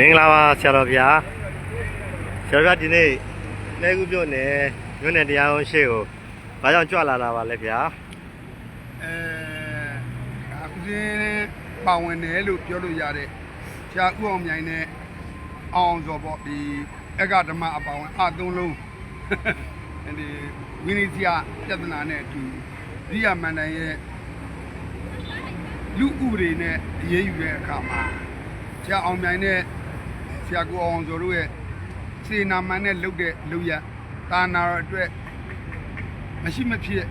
မင်္ဂလာပါဆရာတော်ဗျာဆရာတော်ဗျာဒီနေ့လဲကူပြုတ်နေမြို့နယ်တရားရုံးရှေ့ကိုဘာကြောင့်ကြွလာတာပါလဲဗျာအဲအခုစင်းပါဝင်တယ်လို့ပြောလို့ရတဲ့ဆရာဥအောင်မြိုင်နဲ့အောင်စောပေါ့ဒီအကဓမ္မအပါဝင်အသုံးလုံးအဲဒီဝိနည်းစီယပြဿနာနဲ့အတူရိယာမန္တန်ရဲ့လူဥပဒေနဲ့အရေးယူတဲ့အခါမှာဆရာအောင်မြိုင်နဲ့ ဆရာကိုအောင်စောတို့ရဲ့စေနာမန်နဲ့လုပ်တဲ့လုပ်ရတာနာတော်အတွက်မရှိမဖြစ်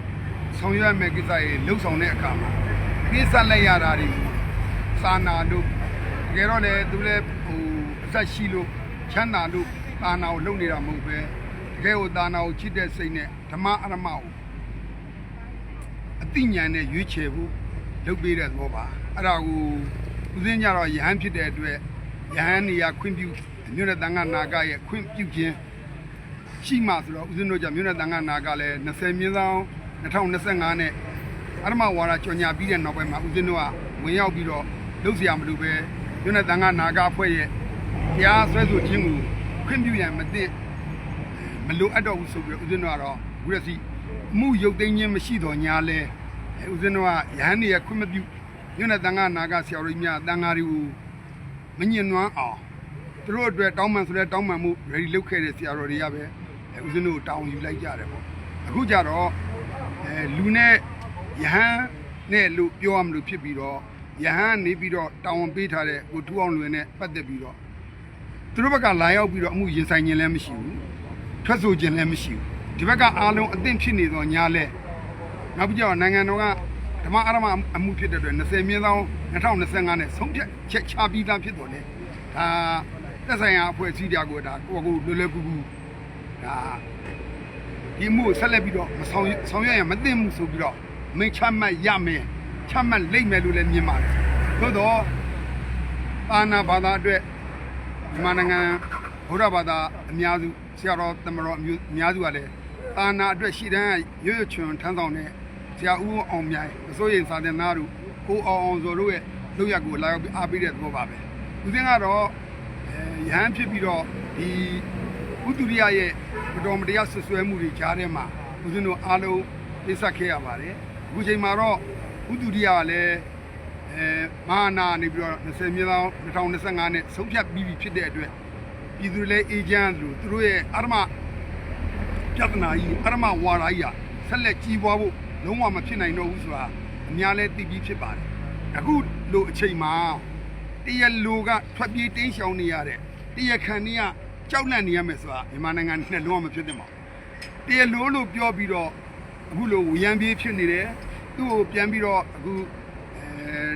ဆောင်ရွက်မဲ့ကိစ္စတွေလှုပ်ဆောင်တဲ့အခါမှာကိစ္စလက်ရတာတွေစာနာလို့တကယ်တော့လေသူလည်းဟိုအသက်ရှိလို့ချမ်းသာလို့တာနာကိုလုပ်နေတာမဟုတ်ပဲတကယ်ကိုတာနာကိုချစ်တဲ့စိတ်နဲ့ဓမ္မအရမကိုအတိညာနဲ့ရွေးချယ်ဖို့လုပ်ပေးတဲ့သဘောပါအဲ့ဒါကိုဦးစင်းကြတော့ယဟန်ဖြစ်တဲ့အတွက် ရဟန်းနေရာခွင့်ပြုမြို့နယ်တန်ခါနာကရဲ့ခွင့်ပြုခြင်းရှိမှဆိုတော့ဦးဇင်းတို့ကြမြို့နယ်တန်ခါနာကလည်း20မြင်းဆောင်2025နဲ့အရမဝါရကြော်ညာပြီးတဲ့နောက်ပိုင်းမှာဦးဇင်းတို့ကဝင်ရောက်ပြီးတော့လုပ်စရာမလိုပဲမြို့နယ်တန်ခါနာကအဖွဲ့ရဲ့တရားစွဲဆိုခြင်းကိုခွင့်ပြုရန်မသင့်မလိုအပ်တော့ဘူးဆိုပြီးဦးဇင်းတို့ကတော့ဝိရစီမှုရုပ်သိမ်းခြင်းမရှိတော့ညာလဲဦးဇင်းတို့ကရဟန်းတွေရဲ့ခွင့်မပြုညွန့်တဲ့တန်ခါနာကဆရာတို့များတန်ခါတွေကို မညင်နွမ်းအောင်သူတို့အတွက်တောင်းပန်ဆိုတဲ့တောင်းပန်မှု ready လုပ်ခဲ့တဲ့ဆရာတော်တွေကပဲအဲဦးဇင်းတို့ကိုတောင်းယူလိုက်ကြတယ်ပေါ့အခုကြတော့အဲလူနဲ့ယဟန်နဲ့လို့ပြောရမလို့ဖြစ်ပြီးတော့ယဟန်နေပြီးတော့တောင်းဝန်ပေးထားတဲ့ကိုထူအောင်လွင်နဲ့ပတ်သက်ပြီးတော့သူတို့ဘက်ကလာရောက်ပြီးတော့အမှုရင်ဆိုင်ခြင်းလည်းမရှိဘူးထွက်ဆိုခြင်းလည်းမရှိဘူးဒီဘက်ကအားလုံးအသင့်ဖြစ်နေတော့ညာလဲနောက်ပြီးတော့နိုင်ငံတော်က ဓမ္မအရမအမှုဖြစ်တဲ့အတွက်20မြင်းဆောင်2025နဲ့ဆုံးဖြတ်ချက်ချပြီးသားဖြစ်တော်လေဒါသက်ဆိုင်ရာအဖွဲ့အစည်းတွေကိုဒါကိုယ့်ကိုယ်လွယ်လွယ်ကူကူဒါဒီမှုကိုဆက်လက်ပြီးတော့မဆောင်ရွက်ဆောင်ရွက်ရမသိမှုဆိုပြီးတော့မင်းချမှတ်ရမယ်ချမှတ်လိမ့်မယ်လို့လည်းမြင်ပါတယ်သို့တော့အာနာဘာသာအတွက်မြန်မာနိုင်ငံဘုရားဘာသာအများစုဆရာတော်တမတော်အမျိုးအများစုကလည်းအာနာအတွက်ရှီတန်းရွရွချွန်ထမ်းဆောင်တဲ့ ဆရာဦးအောင်မြိုင်အစိုးရစာတင်သားတို့ကိုအောင်အောင်စောတို့ရဲ့လုပ်ရက်ကိုလာရောက်ပြီးအားပေးတဲ့သဘောပါပဲဦးစင်းကတော့အဲရဟန်းဖြစ်ပြီးတော့ဒီဥတုရိယရဲ့မတော်မတရားဆွဆွဲမှုတွေကြားထဲမှာဦးဇင်းတို့အားလုံးသိဆက်ခဲ့ရပါတယ်အခုချိန်မှာတော့ဥတုရိယကလည်းအဲမဟာနာနေပြီးတော့20မြေပေါင်း2025နဲ့ဆုံးဖြတ်ပြီးပြီဖြစ်တဲ့အတွက်ပြည်သူတွေလည်းအေဂျင့်လို့သူတို့ရဲ့အရမပြဿနာကြီးအရမဝါဒကြီးကဆက်လက်ကြီးပွားဖို့ လုံးဝမဖြစ်နိုင်တော့ဘူးဆိုတာအများလဲသိပြီးဖြစ်ပါတယ်အခုလိုအချိန်မှာတရလူကထွက်ပြေးတင်းရှောင်နေရတဲ့တရခံနေကကြောက်လန့်နေရမယ်ဆိုတာမြန်မာနိုင်ငံနဲ့လုံးဝမဖြစ်သင့်ပါဘူးတရလူလို့ပြောပြီးတော့အခုလိုဝရံပြေးဖြစ်နေတယ်သူ့ကိုပြန်ပြီးတော့အခုအဲ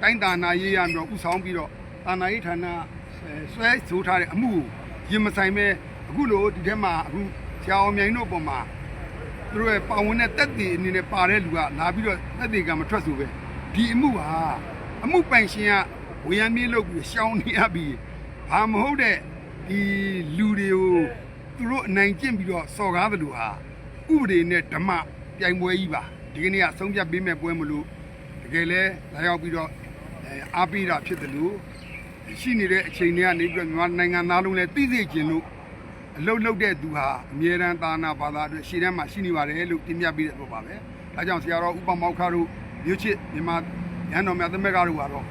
တိုင်းတာနာရေးရပြီးတော့ဥဆောင်ပြီးတော့တာနာရေးဌာနအဲဆွဲဆိုထားတဲ့အမှုကိုရင်မဆိုင်ပဲအခုလိုဒီထဲမှာအခုဆရာအောင်မြိုင်တို့ပုံမှာ သူတို့ရဲ့ပါဝင်တဲ့တက်တည်အနေနဲ့ပါတဲ့လူကလာပြီးတော့တက်တည်ကမထွက်ဆိုပဲဒီအမှုဟာအမှုပိုင်ရှင်ကဝေယံမြေးလုပ်ပြီးရှောင်းနေရပြီးဘာမဟုတ်တဲ့ဒီလူတွေကိုသူတို့အနိုင်ကျင့်ပြီးတော့စော်ကားတယ်လို့ဟာဥပဒေနဲ့ဓမ္မပြိုင်ပွဲကြီးပါဒီကနေ့ကဆုံးဖြတ်ပေးမဲ့ပွဲမလို့တကယ်လဲလာရောက်ပြီးတော့အဲအားပေးတာဖြစ်တယ်လို့ရှိနေတဲ့အချိန်တွေကနေပြီးတော့မြန်မာနိုင်ငံသားလုံးလည်းသိသိကျင်လို့ အလုတ်လုတ်တဲ့သူဟာအမြဲတမ်းသာနာဘာသာအတွက်ရှေ့တန်းမှာရှိနေပါတယ်လို့တင်ပြပေးတဲ့ပုံပါပဲ။ဒါကြောင့်ဆရာတော်ဥပမောက္ခတို့မြို့ချစ်မြန်မာရဟန်းတော်များသမက်ကားတို့ကတော့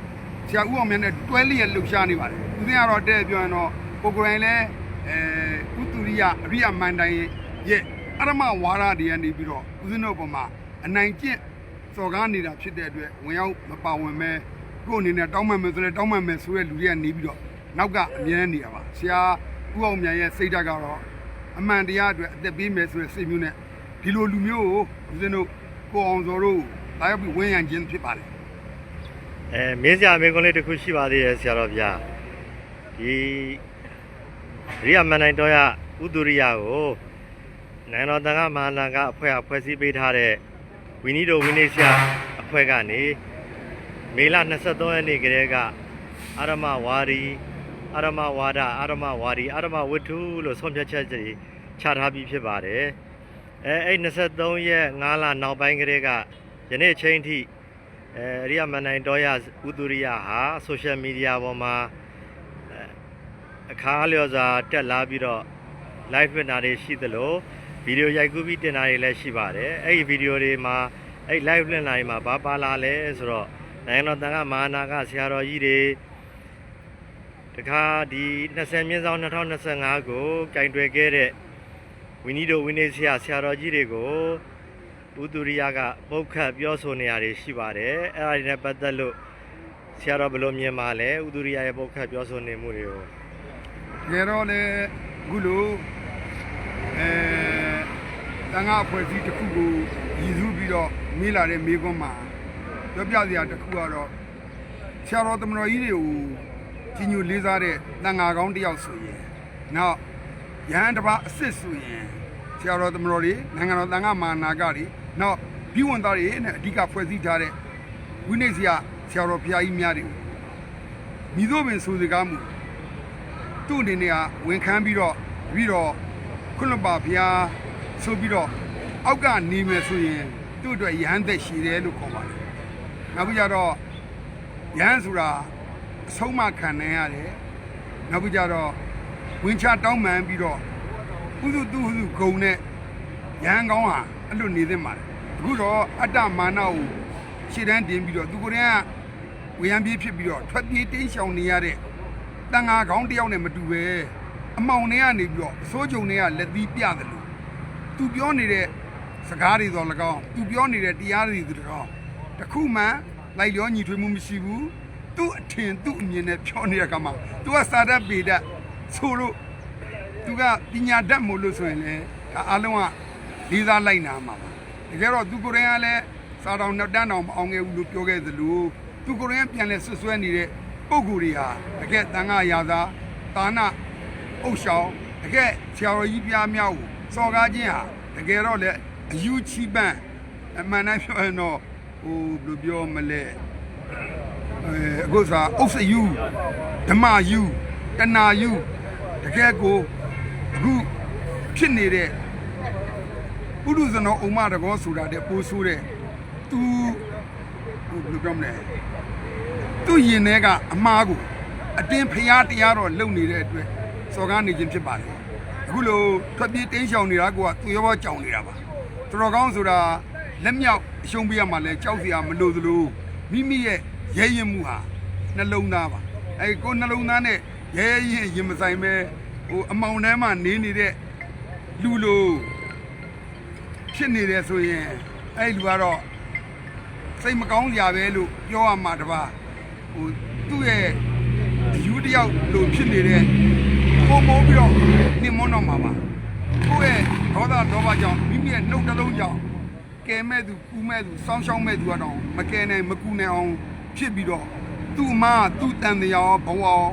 ဆရာဥအောင်မြတ်နဲ့တွဲလျက်လှုပ်ရှားနေပါတယ်။ဦးဇင်းကတော့တဲ့ပြောရင်တော့ကိုကိုယ်တိုင်လည်းအဲဥတူရိယအရိယမန္တန်ရဲ့အရမဝါဒတွေကနေပြီးတော့ဦးဇင်းတို့ပုံမှာအနိုင်ကျင့်စော်ကားနေတာဖြစ်တဲ့အတွက်ဝင်ရောက်မပါဝင်မဲကိုယ့်အနေနဲ့တောင်းပန်မယ်ဆိုလဲတောင်းပန်မယ်ဆိုတဲ့လူတွေကနေပြီးတော့နောက်ကအမြဲတမ်းနေရပါဆရာ ဥအောင်မြန်ရဲ့စိတ်ဓာတ်ကတော့အမှန်တရားအတွက်အသက်ပေးမယ်ဆိုတဲ့စိတ်မျိုးနဲ့ဒီလိုလူမျိုးကိုဦးဇင်းတို့ကိုအောင်စောတို့လာရောက်ပြီးဝန်းရံခြင်းဖြစ်ပါတယ်အဲမင်းစရာမင်းကွန်းလေးတစ်ခုရှိပါသေးရဲ့ဆရာတော်ဗျာဒီရိယမန်နိုင်တော်ရဥတုရိယကိုနိုင်ငံတော်တန်ခါမဟာနာကအဖွဲ့အဖွဲ့စည်းပေးထားတဲ့ဝီနီတိုဝီနေဆရာအဖွဲ့ကနေမေလ23ရက်နေ့ကတည်းကအာရမဝါဒီ အာရမဝါဒအာရမဝါဒီအာရမဝတ္ထုလို့ဆုံးဖြတ်ချက်တွေချထားပြီးဖြစ်ပါတယ်အဲအဲ့23ရက်5လနောက်ပိုင်းကတည်းကယနေ့ချိန်ထိအဲအရိယမန်နိုင်တော်ရဥတုရိယဟာဆိုရှယ်မီဒီယာပေါ်မှာအဲအခါလျော်စွာတက်လာပြီးတော့ live ဝင်တာတွေရှိသလိုဗီဒီယိုရိုက်ကူးပြီးတင်တာတွေလည်းရှိပါတယ်အဲ့ဒီဗီဒီယိုတွေမှာအဲ့ live လွှင့်လာရင်မှာဘာပါလာလဲဆိုတော့နိုင်ငံတော်တန်ခါမဟာနာကဆရာတော်ကြီးတွေ တခါဒီ20မြင်းဆောင်2025ကိုကင်တွယ်ခဲ့တဲ့ဝီနီဒိုဝီနေဆရာဆရာတော်ကြီးတွေကိုဥဒူရိယကပုတ်ခတ်ပြောဆိုနေရတယ်ရှိပါတယ်အဲ့ဒါတွေနဲ့ပတ်သက်လို့ဆရာတော်ဘယ်လိုမြင်ပါလဲဥဒူရိယရဲ့ပုတ်ခတ်ပြောဆိုနေမှုတွေကိုတကယ်တော့လေအခုလိုအဲတန်ခါအဖွဲ့အစည်းတစ်ခုကိုရည်စူးပြီးတော့မေးလာတဲ့မေးခွန်းမှာပြောပြစရာတစ်ခုကတော့ဆရာတော်သမတော်ကြီးတွေကို ကြီးညိုလေးစားတဲ့တန်ခါကောင်းတစ်ယောက်ဆိုရင်နောက်ရဟန်းတစ်ပါးအစ်စ်ဆိုရင်ဆရာတော်သမတော်တွေနိုင်ငံတော်တန်ခါမာနာကတွေနောက်ပြီးဝန်သားတွေနဲ့အဓိကဖွဲ့စည်းထားတဲ့ဝိနည်းဆရာဆရာတော်ဘုရားကြီးများတွေကိုမိတို့ပင်ဆိုစကားမှုသူ့အနေနဲ့ကဝန်ခံပြီးတော့ပြီးတော့ခွင့်လွှတ်ပါဗျာဆိုပြီးတော့အောက်ကနေမယ်ဆိုရင်သူ့အတွက်ရဟန်းသက်ရှိတယ်လို့ခေါ်ပါတယ်။နောက်ပြီးကြတော့ရဟန်းဆိုတာအ ဆုံးမခံနိုင်ရတယ်။နောက်ပြီးကြတော့ဝင်ချတောင်းပန်ပြီးတော့ဥစုသူဟုဂုံနဲ့ရဟန်းကောင်းဟာအဲ့လိုနေသင့်ပါတယ်။အခုတော့အတ္တမာနကိုရှေ့တန်းတင်ပြီးတော့သူကိုယ်တိုင်ကဝေယံပြေးဖြစ်ပြီးတော့ထွက်ပြေးတိမ်းရှောင်နေရတဲ့တန်ငါခေါင်းတစ်ယောက်နဲ့မတူပဲအမောင်တွေကနေပြီးတော့အစိုးကြုံတွေကလက်သီးပြတယ်လို့သူပြောနေတဲ့စကားတွေတော့၎င်းသူပြောနေတဲ့တရားတွေသူတကောင်တခုမှလိုက်လျောညီထွေးမှုမရှိဘူး သူ့အထင်သူ့အမြင်နဲ့ပြောနေတဲ့ကမှာသူကစာတတ်ပေတတ်ဆိုလို့သူကပညာတတ်မို့လို့ဆိုရင်လေဒါအလုံးကလေးစားလိုက်နာမှာပါတကယ်တော့သူကိုယ်တိုင်ကလည်းစာတော်နှစ်တန်းတော်မအောင်ခဲ့ဘူးလို့ပြောခဲ့သလိုသူကိုယ်တိုင်ကပြန်လဲဆွဆွဲနေတဲ့ပုဂ္ဂိုလ်တွေဟာတကယ်တန်ခါရာသာတာနာအုပ်ဆောင်တကယ်ဆရာတော်ကြီးပြားမြောက်ကိုစော်ကားခြင်းဟာတကယ်တော့လေအယူချီပန်းအမှန်တမ်းပြောရင်တော့ဟိုဘယ်လိုပြောမလဲ အဲအခုစားအုပ်စယူဓမ္မယူတဏယူတကယ်ကိုအခုဖြစ်နေတဲ့ပုရုဇနောဥမတကောဆိုတာတဲ့ပိုးဆိုးတဲ့သူဟိုဘယ်လိုပြောမလဲသူ့ရင်ထဲကအမားကိုအတင်းဖျားတရားတော့လုံနေတဲ့အတွက်စော်ကားနေခြင်းဖြစ်ပါတယ်အခုလိုထွက်ပြေးတင်းရှောင်နေတာကသူရောဘောကြောင်နေတာပါတော်တော်ကောင်းဆိုတာလက်မြောက်အရှုံးပေးရမှာလဲကြောက်စရာမလိုသလိုမိမိရဲ့ ရဲရင်မှုဟာနှလုံးသားပါအဲကိုနှလုံးသားနဲ့ရဲရင်ရင်မဆိုင်ပဲဟိုအမောင်ထဲမှာနေနေတဲ့လူလိုဖြစ်နေတယ်ဆိုရင်အဲ့လူကတော့စိတ်မကောင်းကြပဲလို့ပြောရမှာတပါဟိုသူ့ရဲ့အယူတယောက်လို့ဖြစ်နေတဲ့ပုံမိုးပြီးတော့နှင်မွန်းတော့မှာပါကိုယ့်ရဲ့ဒေါသဒေါဘကြောင့်မိမိရဲ့နှုတ်တစ်လုံးကြောင့်ကဲမဲ့သူကူမဲ့သူစောင်းရှောင်းမဲ့သူကတော့မကဲနိုင်မကူနိုင်အောင် ဖြစ်ပြီးတော့သူ့အမကသူ့တန်တရားဘဝအောင်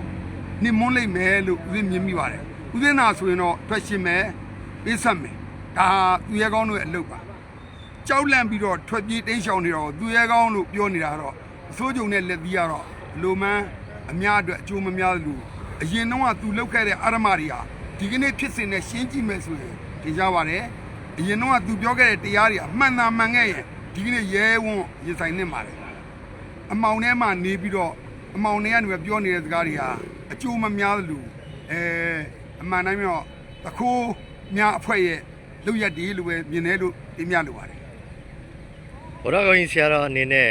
နှင်မွန်းလိုက်မယ်လို့ဦးဇင်းမြင်မိပါတယ်ဦးဇင်းနာဆိုရင်တော့ထွက်ရှင်မယ်ပေးဆက်မယ်ဒါသူရဲကောင်းတို့ရဲ့အလုပ်ပါကြောက်လန့်ပြီးတော့ထွက်ပြေးတိမ်းရှောင်နေတော့သူရဲကောင်းလို့ပြောနေတာတော့အစိုးကြုံနဲ့လက်သီးကတော့လူမန်းအများအတွက်အကျိုးမများလို့အရင်တော့ကသူလောက်ခဲ့တဲ့အာရမတွေဟာဒီကနေ့ဖြစ်စဉ်နဲ့ရှင်းကြည့်မယ်ဆိုရင်သင်ကြပါတယ်အရင်တော့ကသူပြောခဲ့တဲ့တရားတွေအမှန်သာမှန်ခဲ့ရင်ဒီကနေ့ရဲဝံ့ရင်ဆိုင်နေမှာလေ အမောင်ထဲမှာနေပြီးတော့အမောင်ထဲကနေပဲပြောနေတဲ့စကားတွေဟာအကျိုးမများလို့အဲအမှန်တိုင်းတော့တခိုးများအဖွဲ့ရဲ့လောက်ရက်ဒီလို့ပဲမြင်တယ်လို့ပြပြလိုပါတယ်ဘုရားကောင်းကြီးဆရာတော်အနေနဲ့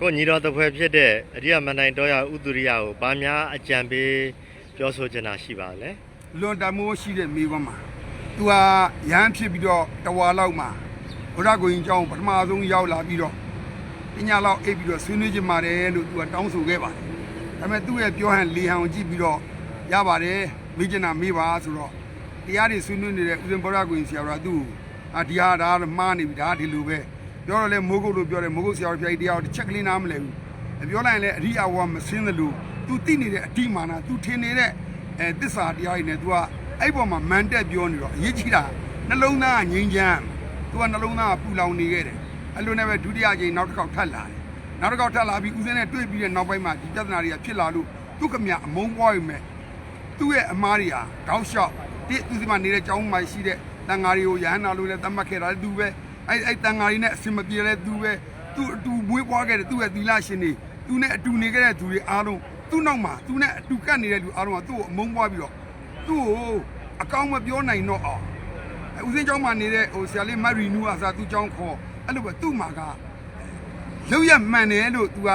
ကိုညီတော်တစ်ဖွဲ့ဖြစ်တဲ့အရိယမန္တိုင်တော်ရဥဒုရိယကိုဗာများအကြံပေးပြောဆိုချင်တာရှိပါလဲလွန်တမိုးရှိတဲ့မိဘမှာသူဟာရဟန်းဖြစ်ပြီးတော့တဝါလောက်မှာဘုရားကိုရင်ကျောင်းပထမဆုံးရောက်လာပြီးတော့ ပညာလောက်အိပ်ပြီးတော့ဆွေးနွေးခြင်းပါတယ်လို့သူကတောင်းဆိုခဲ့ပါတယ်ဒါပေမဲ့သူ့ရဲ့ပြောဟန်လေဟန်ကိုကြည့်ပြီးတော့ရပါတယ်မိကျင်နာမေးပါဆိုတော့တရားတွေဆွေးနွေးနေတဲ့ဦးဇင်ဘုရားကိုရင်ဆရာတော်ကသူ့အာဒီဟာဒါတော့မှားနေပြီဒါဒီလိုပဲပြောတော့လဲမိုးကုတ်လို့ပြောတယ်မိုးကုတ်ဆရာတော်ဖျားကြီးတရားတစ်ချက်ကလေးနားမလဲဘူးပြောလိုက်ရင်လည်းအရိအဝါမစင်းသလိုသူသိနေတဲ့အဓိမာနသူထင်နေတဲ့အဲတစ္ဆာတရားကြီးနဲ့ तू ကအဲ့ပေါ်မှာမန်တက်ပြောနေတော့အရေးကြီးတာနှလုံးသားကငြိမ်းချမ်း तू ကနှလုံးသားကပူလောင်နေခဲ့တယ် အဲ့လိုနဲ့ပဲဒုတိယကြိမ်နောက်တစ်ခေါက်ထပ်လာတယ်နောက်တစ်ခေါက်ထပ်လာပြီးဦးစင်းနဲ့တွေ့ပြီးတဲ့နောက်ပိုင်းမှာဒီပြဿနာတွေကဖြစ်လာလို့သူကမြအမုန်းပွားရုံပဲသူ့ရဲ့အမားတွေဟာတောက်လျှောက်တိသူစီမှာနေတဲ့ကျောင်းမှာရှိတဲ့တန်ဃာတွေကိုရဟန္တာလို့လည်းသတ်မှတ်ခဲ့တာလည်းသူပဲအဲ့အဲ့တန်ဃာတွေနဲ့အစင်မပြေလဲသူပဲသူ့အတူမွေးပွားခဲ့တဲ့သူ့ရဲ့သီလရှင်တွေသူနဲ့အတူနေခဲ့တဲ့သူတွေအားလုံးသူသူ့နောက်မှာသူနဲ့အတူကပ်နေတဲ့လူအားလုံးကသူ့ကိုအမုန်းပွားပြီးတော့သူ့ကိုအကောင်းမပြောနိုင်တော့အောင်အဲဦးစင်းကျောင်းမှာနေတဲ့ဟိုဆရာလေးမတ်ရီနူအစားသူ့ကျောင်းခေါ် အဲ့လိုပဲသူ့မှာကလောက်ရမှန်တယ်လို့ तू က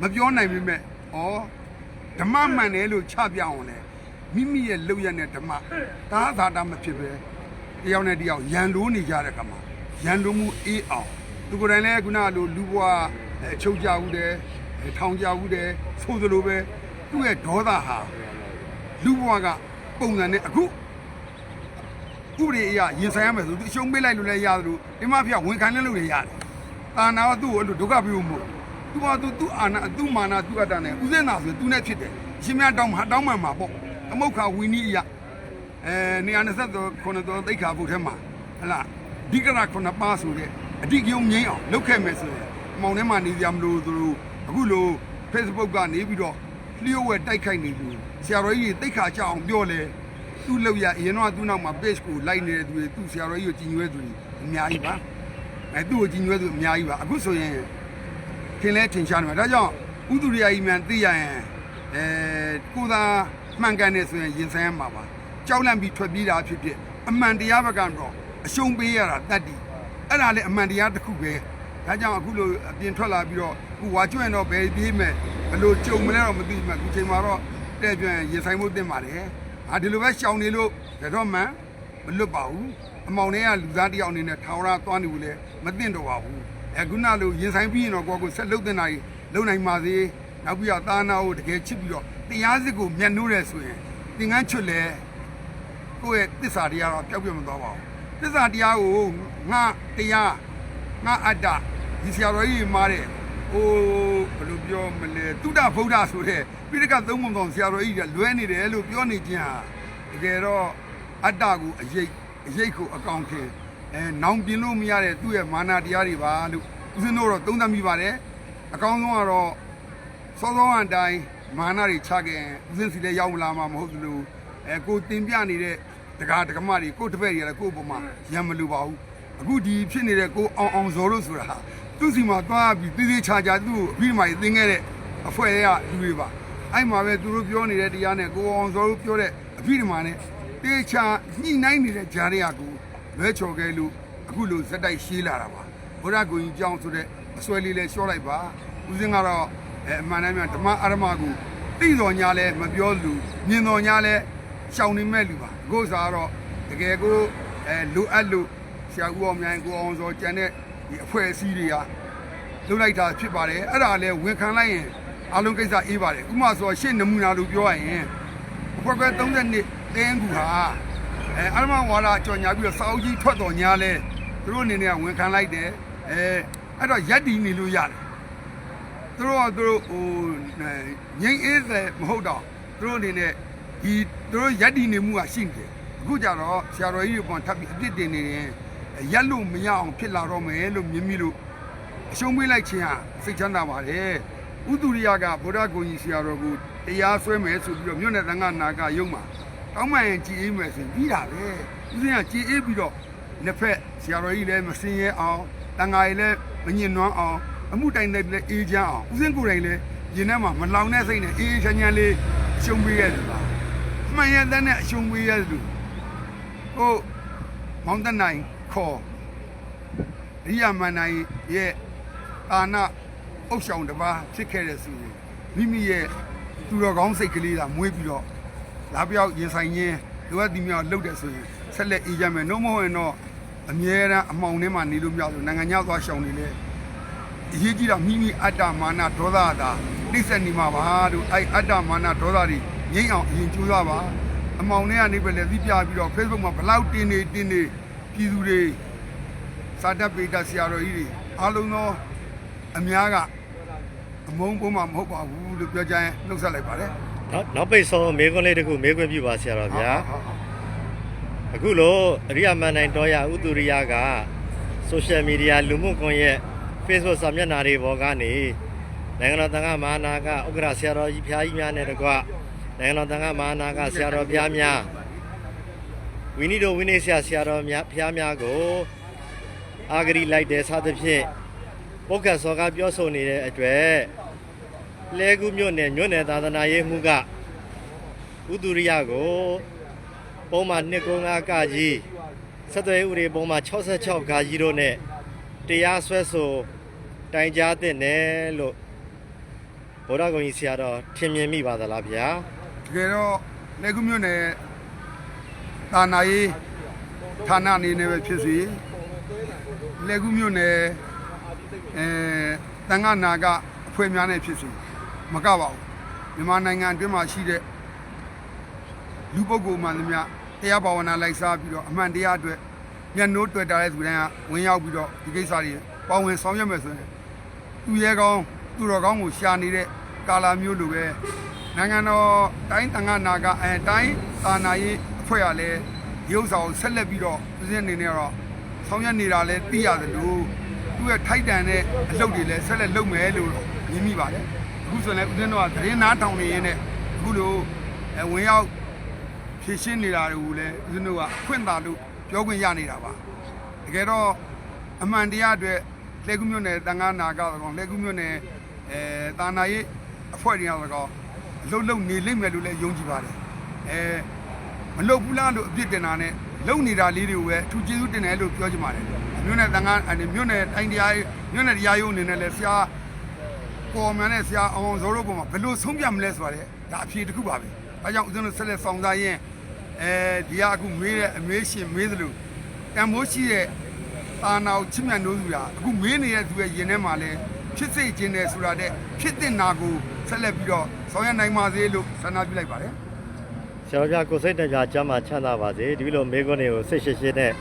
မပြောနိုင်ပေမဲ့ဩဓမ္မမှန်တယ်လို့ချပြအောင်လေမိမိရဲ့လောက်ရတဲ့ဓမ္မဒါသာတာမဖြစ်ပဲတယောက်နဲ့တယောက်ရန်လိုးနေကြတဲ့ကမှာရန်လိုးမှုအေးအောင်သူကိုယ်တိုင်လည်းခုနကလိုလူဘွားအချုပ်ကြဘူးတယ်ထောင်ကြဘူးတယ်ဆိုသလိုပဲသူ့ရဲ့ဒေါသဟာလူဘွားကပုံစံနဲ့အခု ဥပဒေအရရင်ဆိုင်ရမယ်ဆိုသူအရှုံးပေးလိုက်လို့လည်းရတယ်လို့ဒီမှာပြဝန်ခံလည်းလို့လည်းရတယ်။အာနာကသူ့ကိုအဲ့လိုဒုက္ခပေးဖို့မဟုတ်သူကသူသူ့အာနာသူ့မာနာသူ့အတ္တနဲ့ဥစဉ်နာဆိုသူနဲ့ဖြစ်တယ်။ရှင်များတောင်းမှာတောင်းမှန်မှာပေါ့။အမုတ်ခါဝီနီအရအဲနေရာ23ခုနှစ်တော်သိက္ခာပုဒ်ထဲမှာဟလာဒီကရခုနှစ်ပါးဆိုတဲ့အဓိကယုံငိမ့်အောင်လုပ်ခဲ့မယ်ဆိုရင်အမောင်ထဲမှာနေကြမလို့သူတို့အခုလို Facebook ကနေပြီးတော့လျှို့ဝှက်တိုက်ခိုက်နေပြီဆရာတော်ကြီးသိက္ခာကြအောင်ပြောလဲ သူ့လောက်ရအရင်တော့သူ့နောက်မှာ page ကိုလိုက်နေတဲ့သူတွေသူ့ဆရာတော်ကြီးကိုကြည်ညွဲသူတွေအများကြီးပါအဲသူ့ကိုကြည်ညွဲသူအများကြီးပါအခုဆိုရင်ထင်လဲထင်ရှားနေမှာဒါကြောင့်ဥဒုရိယကြီးမှန်သိရရင်အဲကိုသာမှန်ကန်နေဆိုရင်ရင်ဆိုင်ရမှာပါကြောက်လန့်ပြီးထွက်ပြေးတာဖြစ်ဖြစ်အမှန်တရားဘက်ကတော့အရှုံးပေးရတာတတ်တည်အဲ့ဒါလည်းအမှန်တရားတစ်ခုပဲဒါကြောင့်အခုလိုအပြင်ထွက်လာပြီးတော့ခုဝါကျွန့်တော့ဘယ်ပြေးမယ်ဘယ်လိုကြုံမလဲတော့မသိဘူးအခုချိန်မှာတော့တဲ့ပြန်ရင်ဆိုင်မှုတင်ပါတယ် ဟာဒီလိုပဲရှောင်နေလို့တော့မှန်မလွတ်ပါဘူးအမောင်တွေကလူသားတယောက်အနေနဲ့ထောင်ရသွားနေဘူးလေမသိတော့ပါဘူးအခုနလိုရင်ဆိုင်ပြီးရင်တော့ကိုယ့်ကိုဆက်လုပ်တင်တာကြီးလုံနိုင်ပါစေနောက်ပြီးတော့သာနာကိုတကယ်ချစ်ပြီးတော့တရားစစ်ကိုမျက်နှိုးတယ်ဆိုရင်သင်္ကန်းချွတ်လဲကိုယ့်ရဲ့တစ္ဆာတရားတော့ပျောက်ပြတ်မသွားပါဘူးတစ္ဆာတရားကိုငါတရားငါအတ္တဒီဆရာတော်ကြီးမားတဲ့ ဟိုဘယ်လိုပြောမလဲတုဒ္ဒဗုဒ္ဓဆိုတဲ့ပိဋကသုံးပုံတော်ဆရာတော်ကြီးကလွဲနေတယ်လို့ပြောနေခြင်းဟာတကယ်တော့အတ္တကိုအရေးအရေးကိုအကောင်ထင်အဲနောင်ပြင်းလို့မရတဲ့သူ့ရဲ့မာနတရားတွေပါလို့ဦးဇင်းတို့တော့သုံးသပ်မိပါတယ်အကောင်းဆုံးကတော့စောစောအတိုင်းမာနတွေချခဲ့ဦးစင်းစီလည်းရောက်မလာမှာမဟုတ်ဘူးလို့အဲကိုတင်ပြနေတဲ့တကားတကမတွေကိုတပည့်တွေကလည်းကို့အပေါ်မှာရံမလို့ပါဘူးအခုဒီဖြစ်နေတဲ့ကိုအောင်အောင်ဇော်လို့ဆိုတာဟာ သူ့စီမှာသွားပြီးသေးသေးချာချာသူ့ကိုအပြီးမှသင်ခဲ့တဲ့အဖွဲရလူတွေပါအဲ့မှာပဲသူတို့ပြောနေတဲ့တရားနဲ့ကိုအောင်ဇော်တို့ပြောတဲ့အပြီးမှနဲ့တေချာညှိနှိုင်းနေတဲ့ဂျားတွေကကိုလွဲချော်ခဲ့လို့အခုလိုဇက်တိုက်ရှေးလာတာပါဘုရားကိုကြီးကြောင်းဆိုတဲ့အစွဲလေးလေးရှော့လိုက်ပါဦးစင်းကတော့အဲအမှန်တမ်းများဓမ္မအာရမကိုသိတော်ညာလဲမပြောလူမြင်တော်ညာလဲရှောင်နေမဲ့လူပါအခုစားတော့တကယ်ကိုအဲလိုအပ်လို့ဆရာဦးအောင်မြိုင်ကိုအောင်စောကျန်တဲ့ ဒီအဖွဲ့အစည်းတွေကလှုပ်လိုက်တာဖြစ်ပါတယ်အဲ့ဒါလဲဝန်ခံလိုက်ရင်အလုံးကိစ္စအေးပါတယ်ဥပမာဆိုရှေ့နမူနာလို့ပြောရရင်အဖွဲ့က30နှစ်တင်းကူဟာအဲအာရမဝါလာကြော်ညာပြီးတော့စာအုပ်ကြီးထွက်တော်ညာလဲသူတို့အနေနဲ့ဝန်ခံလိုက်တယ်အဲအဲ့တော့ရက်တီနေလို့ရတယ်သူတို့ကသူတို့ဟိုငိမ့်အေးတယ်မဟုတ်တော့သူတို့အနေနဲ့ဒီသူတို့ရက်တည်နေမှုကရှိနေတယ်အခုကြတော့ဆရာတော်ကြီးတွေပေါ်ထပ်ပြီးအပြစ်တင်နေတယ် ရက်လို့မရအောင်ဖြစ်လာတော့မယ်လို့မြင်မိလို့အရှုံးပေးလိုက်ခြင်းဟာစိတ်ချမ်းသာပါတယ်ဥဒုရိယကဗုဒ္ဓဂုံကြီးဆရာတော်ကိုတရားဆွဲမယ်ဆိုပြီးတော့မြို့နယ်တန်ခါနာကယုံမှာတောင်းမှန်ရင်ကြည်အေးမယ်ဆိုပြီးတာပဲဥစဉ်ကကြည်အေးပြီးတော့နှစ်ဖက်ဆရာတော်ကြီးလည်းမစင်ရဲအောင်တန်ခါကြီးလည်းမညင်နွမ်းအောင်အမှုတိုင်တဲ့လည်းအေးချမ်းအောင်ဦးစင်းကိုယ်တိုင်လည်းရင်ထဲမှာမလောင်တဲ့စိတ်နဲ့အေးအေးချမ်းချမ်းလေးအရှုံးပေးရတယ်ပါအမှန်ရတဲ့အရှုံးပေးရတယ်လို့ဟိုမောင်တနိုင် ခေါ်ရိယာမန်နိုင်ရဲ့အာနာအုပ်ဆောင်တစ်ပါးဖြစ်ခဲ့တဲ့ဆိုရင်မိမိရဲ့သူတော်ကောင်းစိတ်ကလေးကမွေးပြီးတော့လာပြောက်ရင်ဆိုင်ရင်းလိုအပ်ဒီမြောက်လှုပ်တယ်ဆိုရင်ဆက်လက်အေးကြမယ်နှုံးမဟုတ်ရင်တော့အမြဲတမ်းအမှောင်ထဲမှာနေလို့မရဘူးနိုင်ငံခြားသွားရှောင်နေလေအရေးကြီးတာမိမိအတ္တမာနဒေါသသာနှိမ့်ဆက်နေမှာပါတို့အဲ့အတ္တမာနဒေါသတွေငြိမ့်အောင်အရင်ကြိုးစားပါအမောင်ထဲကနေပဲလေသိပြပြီးတော့ Facebook မှာဘလောက်တင်နေတင်နေ ပြည်သူတွေစာတတ်ပေတာဆရာတော်ကြီးတွေအားလုံးသောအများကအမုန်းပုံမှာမဟုတ်ပါဘူးလို့ပြောကြရင်နှုတ်ဆက်လိုက်ပါတယ်နောက်နောက်ပိတ်ဆုံးမေခွန်းလေးတစ်ခုမေခွန်းပြုပါဆရာတော်ဗျာအခုလိုအရိယာမန်နိုင်တော်ရဥတူရိယကဆိုရှယ်မီဒီယာလူမှုကွန်ရက် Facebook စာမျက်နှာတွေပေါ်ကနေနိုင်ငံတော်တန်ခါမဟာနာကဥက္ကရာဆရာတော်ကြီးဖျားကြီးများနဲ့တကွနိုင်ငံတော်တန်ခါမဟာနာကဆရာတော်ဖျားများ ဝိနည်းတော်ဝိနည်းဆရာဆရာတော်များဖျားများကိုအာဂရီလိုက်တဲ့စသဖြင့်ပုဂ္ဂတ်စောကပြောဆိုနေတဲ့အတွက်လဲကူးမြို့နယ်မြို့နယ်သာသနာရေးမှုကဥဒုရိယကိုပုံမှန်295ကကြီးဆက်သွယ်ဥပဒေပုံမှန်66ကကြီးတို့နဲ့တရားစွဲဆိုတိုင်ကြားတဲ့နယ်လို့ဗုဒ္ဓဂုံကြီးဆရာတော်ထင်မြင်မိပါသလားဗျာတကယ်တော့လက်ကူးမြို့နယ် သာနာရေးဌာနအနေနဲ့ပဲဖြစ်စေလက်ကူးမြို့နယ်အဲတန်ခါနာကအဖွဲ့များနဲ့ဖြစ်စေမကပါဘူးမြန်မာနိုင်ငံအတွင်းမှာရှိတဲ့လူပုဂ္ဂိုလ်မှန်သမျှတရားဘာဝနာလိုက်စားပြီးတော့အမှန်တရားအတွက်မျက်နှိုးတွေ့တာတဲ့သူတိုင်းကဝင်ရောက်ပြီးတော့ဒီကိစ္စတွေပါဝင်ဆောင်ရွက်မယ်ဆိုရင်သူရဲကောင်းသူတော်ကောင်းကိုရှာနေတဲ့ကာလာမျိုးလိုပဲနိုင်ငံတော်တိုင်းတန်ခါနာကအဲတိုင်းသာနာရေး အဖွဲ့ကလည်းဒီဥစ္စာကိုဆက်လက်ပြီးတော့ဦးစင်းအနေနဲ့တော့ဆောင်ရွက်နေတာလည်းသိရတယ်လို့သူရဲ့ထိုက်တန်တဲ့အလုပ်တွေလည်းဆက်လက်လုပ်မယ်လို့မြင်မိပါတယ်အခုဆိုရင်လည်းဦးစင်းတို့ကသတင်းနားထောင်နေရင်းနဲ့အခုလိုအဲဝင်ရောက်ဖြည့်ရှင်းနေတာတွေကိုလည်းဦးဇင်းတို့ကခွင့်သာလို့ပြောခွင့်ရနေတာပါတကယ်တော့အမှန်တရားအတွက်လက်ကူးမြို့နယ်တန်ခါနာကတော့လက်ကူးမြို့နယ်အဲတာနာရေးအဖွဲ့တွေကတော့အလုံးလုံးနေလိမ့်မယ်လို့လည်းယုံကြည်ပါတယ်အဲ မလုတ်ဘူးလားလို့အပြစ်တင်တာနဲ့လုံနေတာလေးတွေကိုပဲအထူးကျေးဇူးတင်တယ်လို့ပြောချင်ပါတယ်မြို့နယ်တန်ခါအနေမြို့နယ်တိုင်းတရားရေးမြို့နယ်တရားရုံးအနေနဲ့လည်းဆရာပေါ်မှန်တဲ့ဆရာအောင်အောင်ဇော်တို့ပေါ်မှာဘယ်လိုဆုံးဖြတ်မလဲဆိုတာလေဒါအဖြေတစ်ခုပါပဲအဲကြောင့်ဦးဇင်းတို့ဆက်လက်ဆောင်စားရင်းအဲဒီကအခုမေးတဲ့အမေးရှင်မေးသလိုတန်မိုးရှိတဲ့အာနာကိုချစ်မြတ်နိုးသူကအခုမေးနေတဲ့သူရဲ့ရင်ထဲမှာလဲဖြစ်စေခြင်းတယ်ဆိုတာတဲ့ဖြစ်တဲ့နာကိုဆက်လက်ပြီးတော့ဆောင်ရွက်နိုင်ပါစေလို့ဆန္ဒပြုလိုက်ပါတယ် ဆရာတော်ဗျာကိုယ်စိတ်တကြကျမ်းမာချမ်းသာပါစေဒီလိုမေကွန်းတွေကိုစိတ်ရှိရှိနဲ့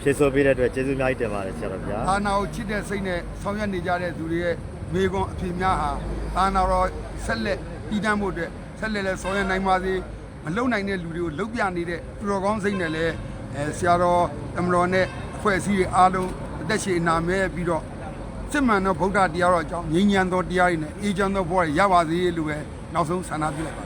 ဖြည့်ဆို့ပေးတဲ့အတွက်ကျေးဇူးအများကြီးတင်ပါတယ်ဆရာတော်ဗျာအာနာကိုချစ်တဲ့စိတ်နဲ့ဆောင်ရွက်နေကြတဲ့သူတွေရဲ့မေကွန်အဖြစ်များဟာအာနာတော်ဆက်လက်တည်တံ့ဖို့အတွက်ဆက်လက်လဲဆောင်ရွက်နိုင်ပါစေမလုံနိုင်တဲ့လူတွေကိုလုတ်ပြနေတဲ့သူတော်ကောင်းစိတ်နဲ့လည်းအဲဆရာတော်တမတော်နဲ့အဖွဲ့အစည်းတွေအားလုံးအသက်ရှင်အနာမဲပြီးတော့စစ်မှန်သောဗုဒ္ဓတရားတော်အကြောင်းငြိမ်းချမ်းသောတရားတွေနဲ့အေးချမ်းသောဘဝတွေရပါစေလို့ပဲနောက်ဆုံးဆန္ဒပြုလိုက်ပါတယ်